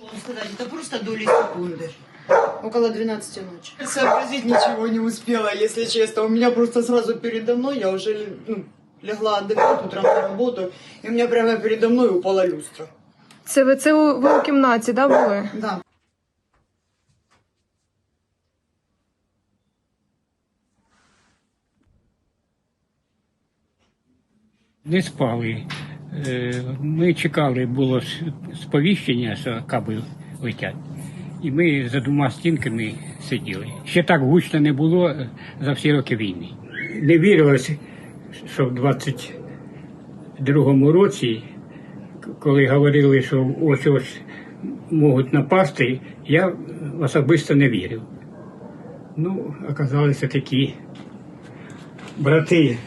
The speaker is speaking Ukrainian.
Можно сказать, это просто доли секунды. Около 12 ночи. Сообразить ничего не успела, если честно. У меня просто сразу передо мной, я уже ну, легла отдыхать утром на работу, и у меня прямо передо мной упала люстра. Це ви це у- ви у кімнаті, да, були? Да. Не спали. Е, Ми чекали, було сповіщення, що каби летять. І ми за двома стінками сиділи. Ще так гучно не було е, за всі роки війни. Не вірилось, що в 22-му році, коли говорили, що ось ось можуть напасти, я особисто не вірив. Ну, оказалися такі брати